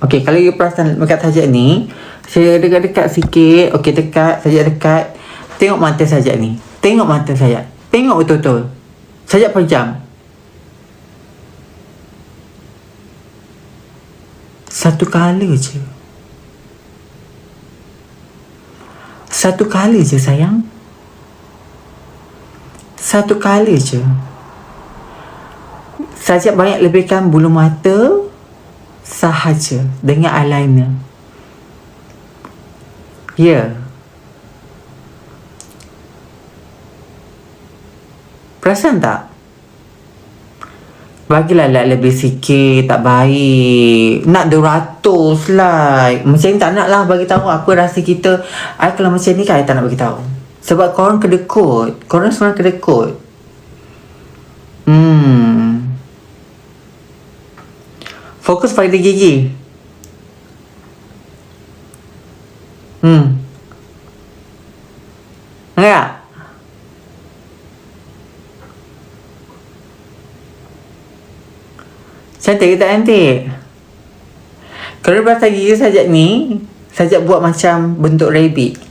Okey, kalau you perasan dekat sajak ni, saya dekat-dekat sikit. Okey, dekat, sajak dekat. Tengok mata sajak ni. Tengok mata sajak. Tengok betul-betul. Sajak pejam. Satu kali je. Satu kali je sayang. Satu kali je. Sajak banyak lebihkan bulu mata sahaja dengan eyeliner. Ya. Yeah. Perasan tak? Bagilah like lebih sikit Tak baik Nak 200 like Macam ni tak nak lah bagi tahu Apa rasa kita I kalau macam ni kan I tak nak bagi tahu Sebab korang kedekut Korang sebenarnya kedekut Fokus pada gigi. Hmm. Enggak? Cantik ke tak cantik? Kalau pasal gigi sajak ni Sajak buat macam bentuk rabbit